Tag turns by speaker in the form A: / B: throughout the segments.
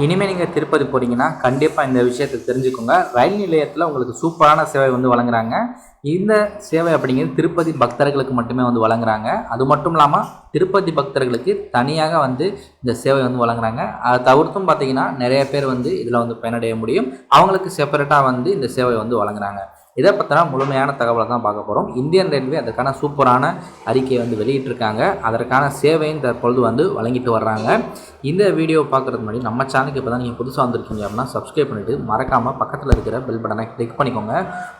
A: இனிமேல் நீங்கள் திருப்பதி போகிறீங்கன்னா கண்டிப்பாக இந்த விஷயத்தை தெரிஞ்சுக்கோங்க. ரயில் நிலையத்தில் உங்களுக்கு சூப்பரான சேவை வந்து வழங்குறாங்க. இந்த சேவை அப்படிங்கிறது திருப்பதி பக்தர்களுக்கு மட்டுமே வந்து வழங்குறாங்க. அது மட்டும் இல்லாமல் திருப்பதி பக்தர்களுக்கு தனியாக வந்து இந்த சேவை வந்து வழங்குறாங்க. அதை தவிர்த்தும் பார்த்தீங்கன்னா நிறைய பேர் வந்து இதில் வந்து பயனடைய முடியும். அவங்களுக்கு செப்பரேட்டாக வந்து இந்த சேவை வந்து வழங்குறாங்க. இதை பற்றின முழுமையான தகவலை தான் பார்க்க போகிறோம் இந்தியன் ரயில்வே அதுக்கான சூப்பரான அறிக்கையை வந்து வெளியிட்டிருக்காங்க. அதற்கான சேவையும் தற்பொழுது வந்து வழங்கிட்டு வர்றாங்க. இந்த வீடியோ பார்க்குறது முன்னாடி நம்ம சேனலுக்கு இப்போ தான் நீங்கள் புதுசாக வந்திருக்கீங்க அப்படின்னா சப்ஸ்கிரைப் பண்ணிவிட்டு மறக்காமல் பக்கத்தில் இருக்கிற பெல் பட்டனை கிளிக் பண்ணிக்கோங்க.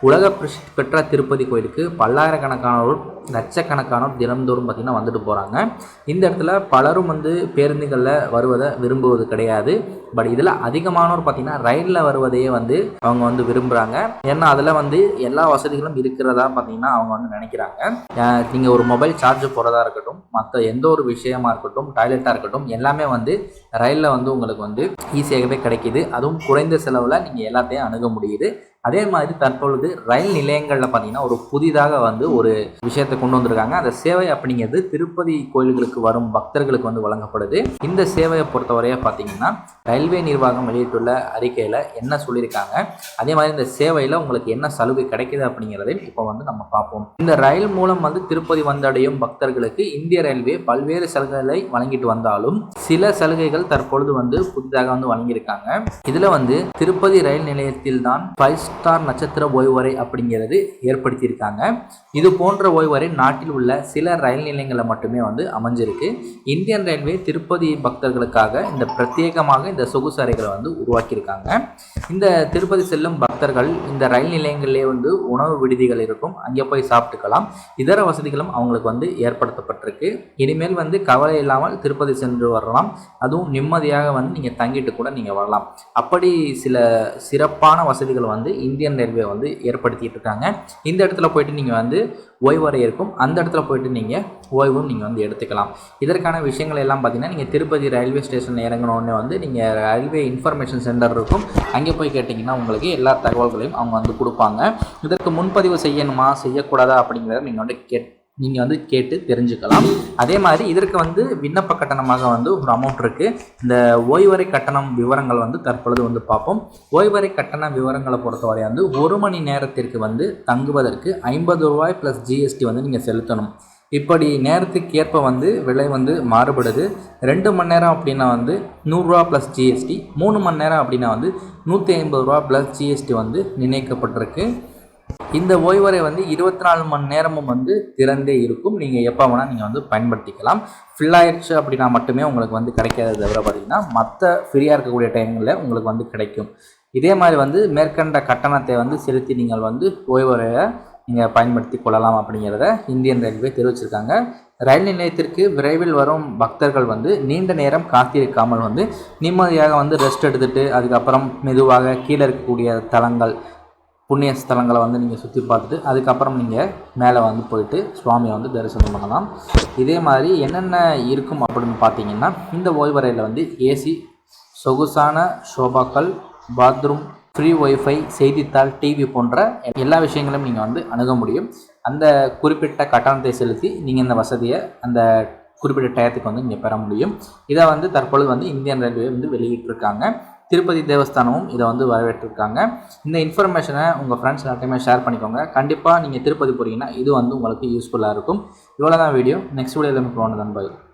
A: உலக பிரசித்தி பெற்ற திருப்பதி கோயிலுக்கு பல்லாயிரக்கணக்கானோர் லட்சக்கணக்கானோர் தினந்தோறும் பார்த்திங்கன்னா வந்துட்டு போகிறாங்க இந்த இடத்துல பலரும் வந்து பேருந்துகளில் வருவதை விரும்புவது கிடையாது. பட் இதில் அதிகமானோர் பார்த்திங்கன்னா ரயிலில் வருவதையே வந்து அவங்க வந்து விரும்புகிறாங்க ஏன்னா அதில் வந்து எல்லா வசதிகளும் இருக்கிறதா பார்த்தீங்கன்னா அவங்க வந்து நினைக்கிறாங்க. நீங்கள் ஒரு மொபைல் சார்ஜ் போகிறதா இருக்கட்டும் மற்ற எந்த ஒரு விஷயமா இருக்கட்டும் டாய்லெட்டாக இருக்கட்டும் எல்லாமே வந்து ரயிலில் வந்து உங்களுக்கு வந்து ஈஸியாகவே கிடைக்கிது. அதுவும் குறைந்த செலவில் நீங்கள் எல்லாத்தையும் அணுக முடியுது. அதே மாதிரி தற்பொழுது ரயில் நிலையங்களில் பார்த்தீங்கன்னா ஒரு புதிதாக வந்து ஒரு விஷயத்தை கொண்டு வந்திருக்காங்க. அந்த சேவை அப்படிங்கிறது திருப்பதி கோயில்களுக்கு வரும் பக்தர்களுக்கு வந்து வழங்கப்படுது. இந்த சேவையை பொறுத்தவரையாக பார்த்தீங்கன்னா ரயில்வே நிர்வாகம் வெளியிட்டுள்ள அறிக்கையில் என்ன சொல்லியிருக்காங்க அதே மாதிரி இந்த சேவையில் உங்களுக்கு என்ன சலுகை கிடைக்கிது அப்படிங்கிறதையும் இப்போ வந்து நம்ம பார்ப்போம். இந்த ரயில் மூலம் வந்து திருப்பதி வந்தடையும் பக்தர்களுக்கு இந்திய ரயில்வே பல்வேறு சலுகைகளை வழங்கிட்டு வந்தாலும் சில சலுகைகள் தற்பொழுது வந்து புதிதாக வந்து வழங்கியிருக்காங்க. இதில் வந்து திருப்பதி ரயில் நிலையத்தில் தான் ஃபைவ் ஸ்டார் நட்சத்திர ஓய்வறை அப்படிங்கிறது ஏற்படுத்தியிருக்காங்க. இது போன்ற ஓய்வறை நாட்டில் உள்ள சில ரயில் நிலையங்களில் மட்டுமே வந்து அமைஞ்சிருக்கு. இந்தியன் ரயில்வே திருப்பதி பக்தர்களுக்காக இந்த பிரத்யேகமாக இந்த சொகுசு அறைகளை வந்து உருவாக்கியிருக்காங்க. இந்த திருப்பதி செல்லும் பக்தர்கள் இந்த ரயில் நிலையங்களிலே வந்து உணவு விடுதிகள் இருக்கும். அங்கே போய் சாப்பிட்டுக்கலாம். இதர வசதிகளும் அவங்களுக்கு வந்து ஏற்படுத்தப்பட்டிருக்கு. இனிமேல் வந்து கவலை இல்லாமல் திருப்பதி சென்று வரலாம். அதுவும் நிம்மதியாக வந்து நீங்கள் தங்கிட்டு கூட நீங்கள் வரலாம். அப்படி சில சிறப்பான வசதிகள் வந்து இந்தியன் ரயில்வே வந்து ஏற்படுத்திட்டு இருக்காங்க இந்த இடத்துல போயிட்டு நீங்கள் வந்து ஓய்வறை இருக்கும். அந்த இடத்துல போயிட்டு நீங்கள் ஓய்வும் நீங்கள் வந்து எடுத்துக்கலாம். இதற்கான விஷயங்கள் எல்லாம் பார்த்தீங்கன்னா நீங்கள் திருப்பதி ரயில்வே ஸ்டேஷன் இறங்கினோடனே வந்து நீங்கள் ரயில்வே இன்ஃபர்மேஷன் சென்டர் இருக்கும். அங்கே போய் கேட்டிங்கன்னா உங்களுக்கு எல்லா தகவல்களையும் அவங்க வந்து கொடுப்பாங்க. இதற்கு முன்பதிவு செய்யணுமா செய்யக்கூடாதா அப்படிங்கிறத நீங்கள் வந்து கேட் நீங்கள் வந்து கேட்டு தெரிஞ்சுக்கலாம். அதே மாதிரி இதற்கு வந்து விண்ணப்ப கட்டணமாக வந்து ஒரு அமௌண்ட் இருக்குது இந்த ஓய்வறை கட்டணம் விவரங்கள் வந்து தற்பொழுது வந்து பார்ப்போம். ஓய்வறை கட்டண விவரங்களை பொறுத்தவரை வந்து ஒரு மணி நேரத்திற்கு வந்து தங்குவதற்கு ஐம்பது ரூபாய் ப்ளஸ் ஜிஎஸ்டி வந்து நீங்கள் செலுத்தணும். இப்படி நேரத்துக்கு ஏற்ப வந்து விலை வந்து மாறுபடுது. ரெண்டு மணி நேரம் அப்படின்னா வந்து நூறுரூவா ப்ளஸ் ஜிஎஸ்டி மூணு மணி நேரம் அப்படின்னா வந்து நூற்றி ஐம்பது ரூபா ப்ளஸ் ஜிஎஸ்டி வந்து நிர்ணயிக்கப்பட்டிருக்கு இந்த ஓய்வறை வந்து இருபத்தி நாலு மணி நேரமும் வந்து திறந்தே இருக்கும். நீங்கள் எப்போ வேணால் நீங்கள் வந்து பயன்படுத்திக்கலாம். ஃபில் ஆயிடுச்சு அப்படின்னா மட்டுமே உங்களுக்கு வந்து கிடைக்காத தவிர பார்த்தீங்கன்னா மற்ற ஃப்ரீயாக இருக்கக்கூடிய டைமில் உங்களுக்கு வந்து கிடைக்கும். இதே மாதிரி வந்து மேற்கண்ட கட்டணத்தை வந்து செலுத்தி நீங்கள் வந்து ஓய்வறையை நீங்கள் பயன்படுத்தி கொள்ளலாம் அப்படிங்கிறத இந்தியன் ரயில்வே தெரிவிச்சிருக்காங்க. ரயில் நிலையத்திற்கு விரைவில் வரும் பக்தர்கள் வந்து நீண்ட நேரம் காத்திருக்காமல் வந்து நிம்மதியாக வந்து ரெஸ்ட் எடுத்துகிட்டு அதுக்கப்புறம் மெதுவாக கீழே இருக்கக்கூடிய தலங்கள் புண்ணிய ஸ்தலங்களை வந்து நீங்கள் சுற்றி பார்த்துட்டு அதுக்கப்புறம் நீங்கள் மேலே வந்து போயிட்டு சுவாமியை வந்து தரிசனம் பண்ணலாம். இதே மாதிரி என்னென்ன இருக்கும் அப்படின்னு பார்த்தீங்கன்னா இந்த ஓய்வறையில் வந்து ஏசி சொகுசான ஷோபாக்கள் பாத்ரூம் ஃப்ரீ ஒய்ஃபை செய்தித்தாள் டிவி போன்ற எல்லா விஷயங்களும் நீங்கள் வந்து அணுக முடியும். அந்த குறிப்பிட்ட கட்டணத்தை செலுத்தி நீங்கள் இந்த வசதியை அந்த குறிப்பிட்ட டயத்துக்கு வந்து நீங்கள் பெற முடியும். இதை வந்து தற்பொழுது வந்து இந்தியன் ரயில்வே வந்து வெளியிட்டிருக்காங்க. திருப்பதி தேவஸ்தானமும் இதை வந்து வரவேற்றிருக்காங்க. இந்த இன்ஃபர்மேஷனை உங்கள் ஃப்ரெண்ட்ஸ் எல்லாத்தையுமே ஷேர் பண்ணிக்கோங்க. கண்டிப்பாக நீங்கள் திருப்பதி போகிறீங்கன்னா இது வந்து உங்களுக்கு யூஸ்ஃபுல்லாக இருக்கும். இவ்வளோ தான் வீடியோ நெக்ஸ்ட் வீடியோவில் போனது நண்பர்கள்